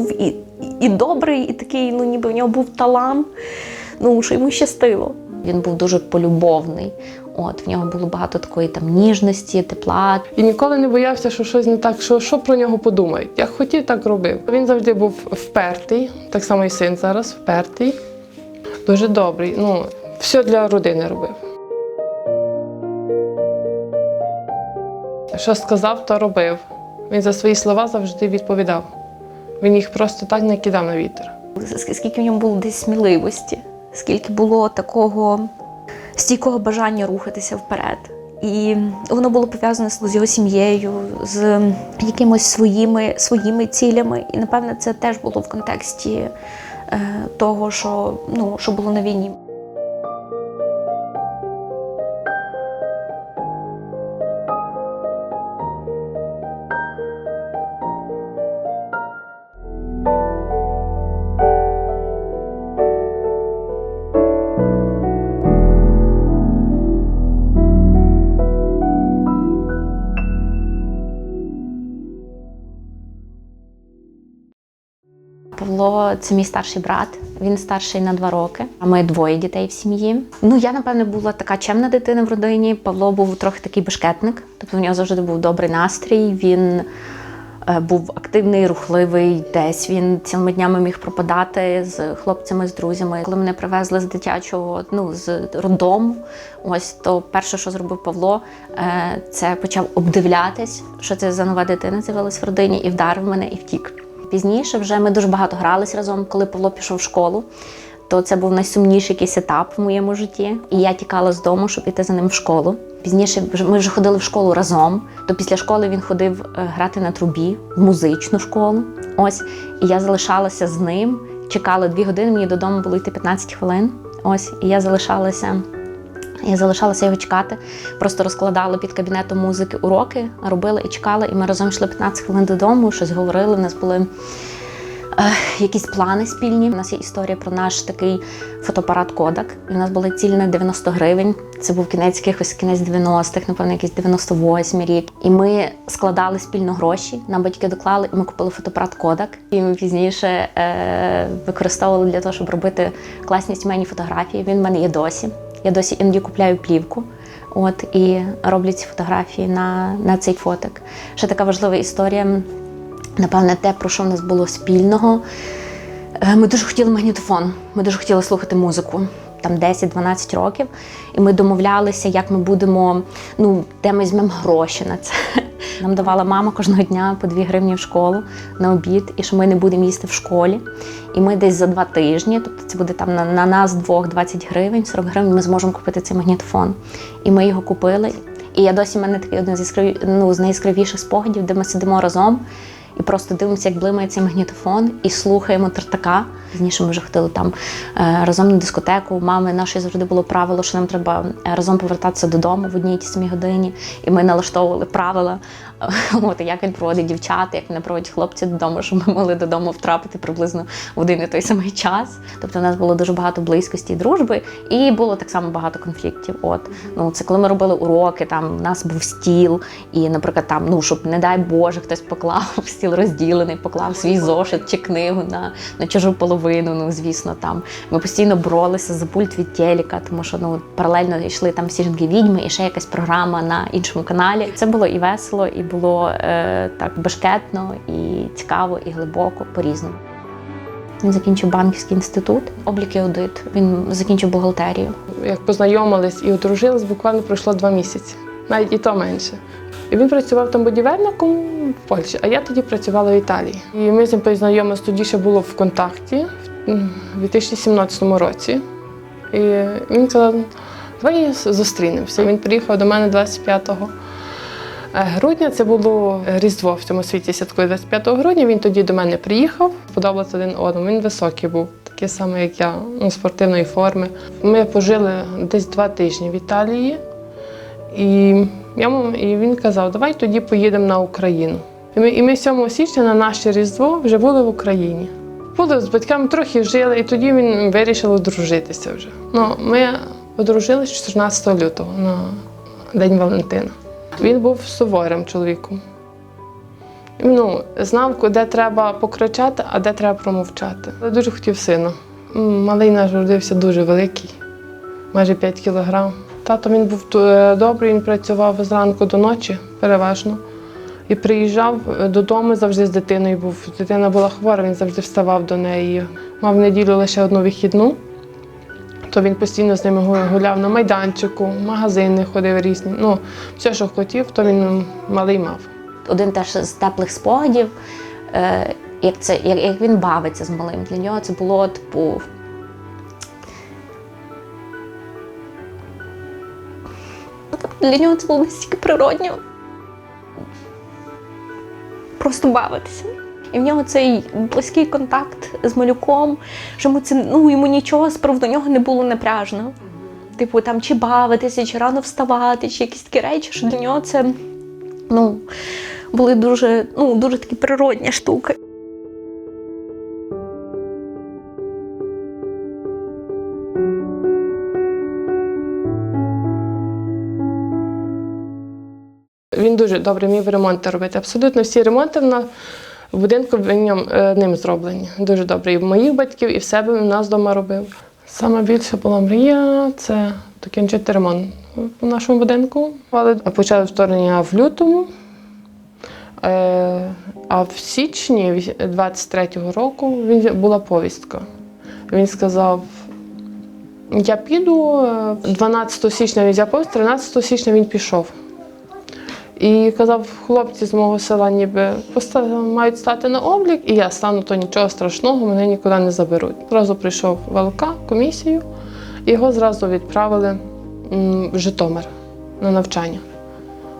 був і, і добрий, і такий, ну ніби в нього був талант, ну що йому щастило. Він був дуже полюбовний. От, в нього було багато такої там ніжності, тепла. І ніколи не боявся, що щось не так, що, що про нього подумають. Як хотів, так робив. Він завжди був впертий, так само і син зараз впертий, дуже добрий. Ну, все для родини робив. Що сказав, то робив. Він за свої слова завжди відповідав. Він їх просто так не кидав на вітер. Скільки в ньому було десь сміливості, скільки було такого стійкого бажання рухатися вперед. І воно було пов'язане з його сім'єю, з якимось своїми, своїми цілями. І напевне це теж було в контексті е, того, що, ну, що було на війні. Це мій старший брат. Він старший на два роки. А ми двоє дітей в сім'ї. Ну я напевне була така чемна дитина в родині. Павло був трохи такий бешкетник, тобто в нього завжди був добрий настрій. Він е, був активний, рухливий. Десь він цілими днями міг пропадати з хлопцями, з друзями. Коли мене привезли з дитячого, ну з роддому, ось то перше, що зробив Павло, е, це почав обдивлятись, що це за нова дитина з'явилась в родині, і вдарив мене і втік. Пізніше вже ми дуже багато грались разом, коли Павло пішов в школу. То це був найсумніший якийсь етап в моєму житті. І я тікала з дому, щоб іти за ним в школу. Пізніше ми вже ходили в школу разом. То після школи він ходив е, грати на трубі в музичну школу. Ось і я залишалася з ним. Чекала дві години. Мені додому було йти 15 хвилин. Ось і я залишалася. Я залишалася його чекати, просто розкладала під кабінетом музики уроки, робила і чекала, і ми разом йшли 15 хвилин додому, щось говорили. У нас були е, якісь плани спільні. У нас є історія про наш такий фотоапарат Kodak. І у нас була ціль на 90 гривень. Це був кінець якихось кінець 90-х, напевно, якийсь 98 рік. І ми складали спільно гроші. Нам батьки доклали, і ми купили фотоапарат Kodak. І ми пізніше е, використовували для того, щоб робити класні сімейні фотографії. Він в мене є досі. Я досі іноді купляю плівку. От і роблю ці фотографії на, на цей фотик. Ще така важлива історія. Напевне, те, про що в нас було спільного. Е, Ми дуже хотіли магнітофон, ми дуже хотіли слухати музику. Там 10-12 років, і ми домовлялися, як ми будемо, ну, де ми візьмемо гроші на це. Нам давала мама кожного дня по 2 гривні в школу на обід, і що ми не будемо їсти в школі. І ми десь за два тижні, тобто це буде там на, на нас двох 20 гривень, 40 гривень, ми зможемо купити цей магнітофон. І ми його купили. І я досі в мене такий один з яскраві, ну, з найяскравіших спогадів, де ми сидимо разом і просто дивимося, як блимає цей магнітофон, і слухаємо Тартака. Пізніше ми вже ходили там е, разом на дискотеку. У мами нашої завжди було правило, що нам треба е, разом повертатися додому в одній й тій самій годині. І ми налаштовували правила, от як він проводить дівчат, як він проводить хлопців додому, щоб ми могли додому втрапити приблизно в один і той самий час. Тобто у нас було дуже багато близькості і дружби, і було так само багато конфліктів. От ну це коли ми робили уроки, там у нас був стіл, і, наприклад, там, ну щоб не дай Боже, хтось поклав стіл розділений, поклав свій зошит чи книгу на, на чужу половину. Ну звісно, там ми постійно боролися за пульт від телека, тому що ну паралельно йшли там всі жінки відьми і ще якась програма на іншому каналі. Це було і весело, і було е, так бешкетно, і цікаво, і глибоко по-різному. Він закінчив банківський інститут, облік і аудит. Він закінчив бухгалтерію. Як познайомились і одружились, буквально пройшло два місяці, навіть і то менше. І він працював там будівельником в Польщі, а я тоді працювала в Італії. І ми з ним познайомилися тоді ще було в контакті в 2017 році. І він сказав, давай зустрінемося. Він приїхав до мене 25 грудня. Це було Різдво в цьому світі святкує 25 грудня. Він тоді до мене приїхав, подобався один одному. Він високий був, такий самий, як я, ну, спортивної форми. Ми пожили десь два тижні в Італії. І, я, і він казав, давай тоді поїдемо на Україну. І ми, і ми 7 січня на наше Різдво вже були в Україні. Були з батьками трохи жили, і тоді він вирішив одружитися вже. Ну, ми одружилися 14 лютого на День Валентина. Він був суворим чоловіком. Ну, знав, де треба покричати, а де треба промовчати. Але дуже хотів сина. Малий наш родився дуже великий, майже 5 кілограм. Тато він був е, добрий, він працював зранку до ночі, переважно. І приїжджав е, додому завжди з дитиною був. Дитина була хвора, він завжди вставав до неї. Мав неділю лише одну вихідну, то він постійно з ними гуляв на майданчику, магазини ходив різні. Ну, все, що хотів, то він малий мав. Один теж з теплих спогадів, е, як, це, як він бавиться з малим. Для нього це було типу. Для нього це було настільки природньо. Просто бавитися. І в нього цей близький контакт з малюком, що йому це ну йому нічого з приводу нього не було напряжно. Типу, там чи бавитися, чи рано вставати, чи якісь такі речі, що для нього це ну, були дуже, ну, дуже такі природні штуки. Він дуже добре вмів ремонти робити. Абсолютно всі ремонти в нас в будинку ньому, е, ним зроблені. Дуже добре. І в моїх батьків, і в себе в нас вдома робив. Саме більше була мрія це докінчити ремонт в нашому будинку. Але почали вторгнення в лютому. Е, А в січні 23-го року була повістка. Він сказав: я піду. Е, 12 січня він взяв повістку, 13 січня він пішов. І казав, хлопці з мого села ніби мають стати на облік, і я стану, то нічого страшного, мене нікуди не заберуть. Зразу прийшов ВЛК, комісію, його зразу відправили в Житомир на навчання.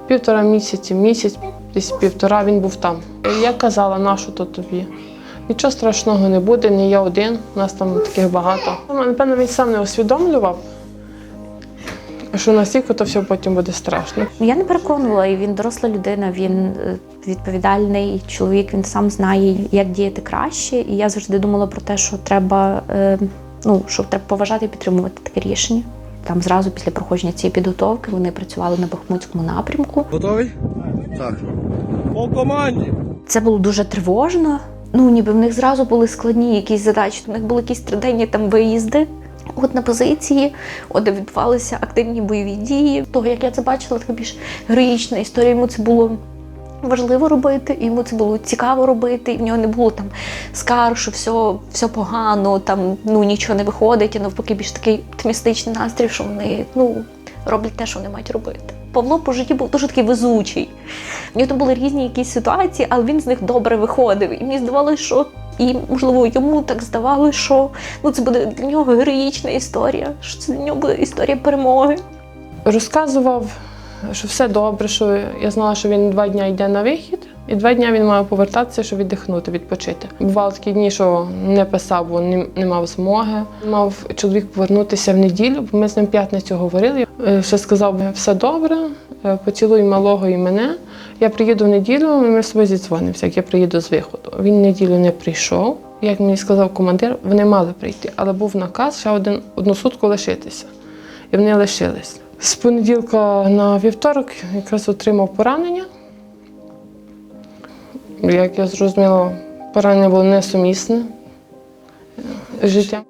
Півтора місяці, місяць, десь півтора він був там. І я казала, нащо то тобі? Нічого страшного не буде, не я один, нас там таких багато. Напевно, він сам не усвідомлював, що настільки то все потім буде страшно. Я не переконувала, і він доросла людина, він е, відповідальний чоловік, він сам знає, як діяти краще. І я завжди думала про те, що треба, е, ну, що треба поважати і підтримувати таке рішення. Там зразу після проходження цієї підготовки вони працювали на Бахмутському напрямку. Готовий? Так. По команді. Це було дуже тривожно. Ну, ніби в них зразу були складні якісь задачі. У них були якісь триденні там виїзди. От на позиції, от де відбувалися активні бойові дії. Того, як я це бачила, така більш героїчна історія. Йому це було важливо робити, йому це було цікаво робити. І в нього не було там скарг, що все, все погано, там ну нічого не виходить, і навпаки, більш такий оптимістичний настрій, що вони ну роблять те, що вони мають робити. Павло по житті був дуже такий везучий. В нього там були різні якісь ситуації, але він з них добре виходив. І мені здавалося, що і можливо йому так здавалося, що ну це буде для нього героїчна історія, що це для нього буде історія перемоги. Розказував, що все добре, що я знала, що він два дні йде на вихід, і два дні він має повертатися, щоб віддихнути, відпочити. Бували такі дні, що не писав, бо не, не мав змоги. Мав чоловік повернутися в неділю, бо ми з ним п'ятницю говорили. Е, Ще сказав, все добре, поцілуй малого і мене. Я приїду в неділю, і ми з собою зідзвонимося, як я приїду з виходу. Він неділю не прийшов. Як мені сказав командир, вони мали прийти, але був наказ ще один, одну сутку лишитися. І вони лишились. З понеділка на вівторок якраз отримав поранення. Як я зрозуміла, поранення було несумісне з життям.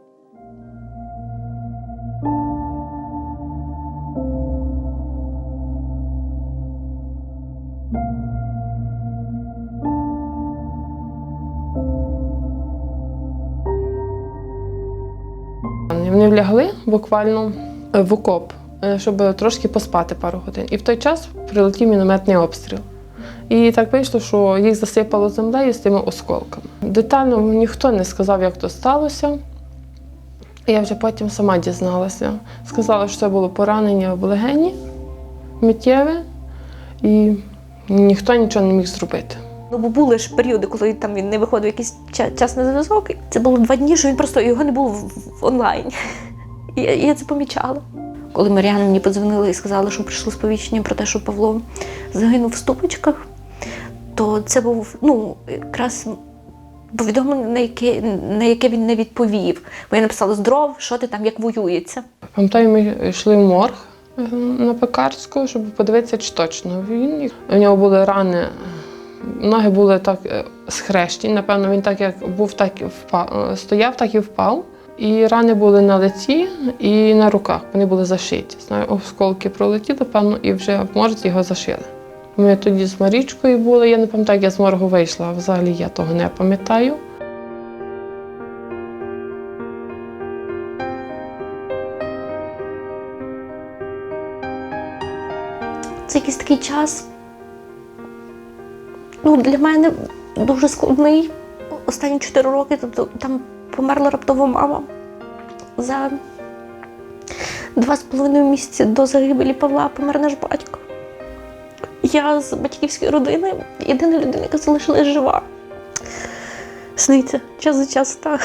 Вони влягли буквально в окоп, е, щоб трошки поспати пару годин. І в той час прилетів мінометний обстріл. І так вийшло, що їх засипало землею з тими осколками. Детально ніхто не сказав, як то сталося. Я вже потім сама дізналася. Сказала, що це було поранення в легені миттєве, і ніхто нічого не міг зробити. Ну, бо були ж періоди, коли там він не виходив якийсь час на зв'язок. Це було два дні, що він просто його не було в, в онлайн. І я, я це помічала. Коли Маріана мені подзвонили і сказали, що прийшло сповіщення про те, що Павло загинув в ступочках, то це був ну, якраз повідомлення, на яке, на яке він не відповів. Бо я написала здоров, що ти там, як воюється. Пам'ятаю, ми йшли в морг е, на пекарську, щоб подивитися, чи точно він. У нього були рани Ноги були так е, схрещені. Напевно, він так як був, так і впав, е, стояв, так і впав. І рани були на лиці і на руках. Вони були зашиті. Знаю, осколки пролетіли, певно, і вже в морзі його зашили. Ми тоді з Марічкою були. Я не пам'ятаю, як я з моргу вийшла. Взагалі я того не пам'ятаю. Це якийсь такий час. Ну, для мене дуже складний. Останні 4 роки тобто, там померла раптово мама. За два з половиною місяці до загибелі Павла помер наш батько. Я з батьківської родини єдина людина, яка залишилась жива. Сниться час за час так.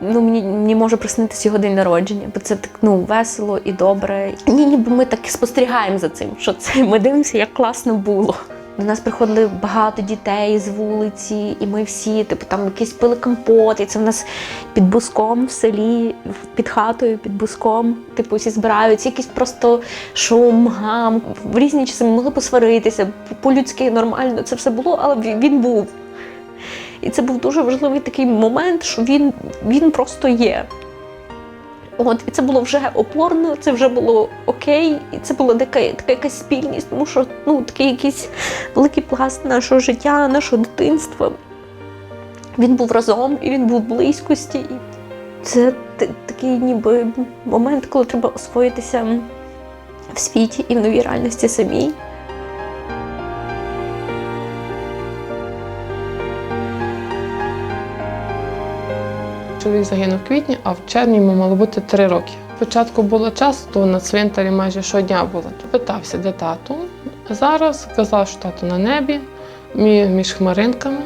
Ну, мені, мені може приснитися його день народження, бо це так ну, весело і добре. Ні, ніби ми так і спостерігаємо за цим, що це ми дивимося, як класно було. До нас приходили багато дітей з вулиці, і ми всі, типу, там якісь пили компот, і це в нас під буском в селі, під хатою, під буском. Типу, всі збираються, якийсь просто шум, гам. В різні часи ми могли посваритися, по-людськи нормально це все було, але він був. І це був дуже важливий такий момент, що він, він просто є. От, і це було вже опорно, це вже було окей, і це була така, така якась спільність, тому що ну, такий якийсь великий пласт нашого життя, нашого дитинства. Він був разом і він був в близькості. І це такий ніби момент, коли треба освоїтися в світі і в новій реальності самій. Чоловік загинув в квітні, а в червні йому мало бути три роки. Спочатку було час, то на цвинтарі майже щодня було. Питався, де тату. Зараз казав, що тато на небі, між хмаринками.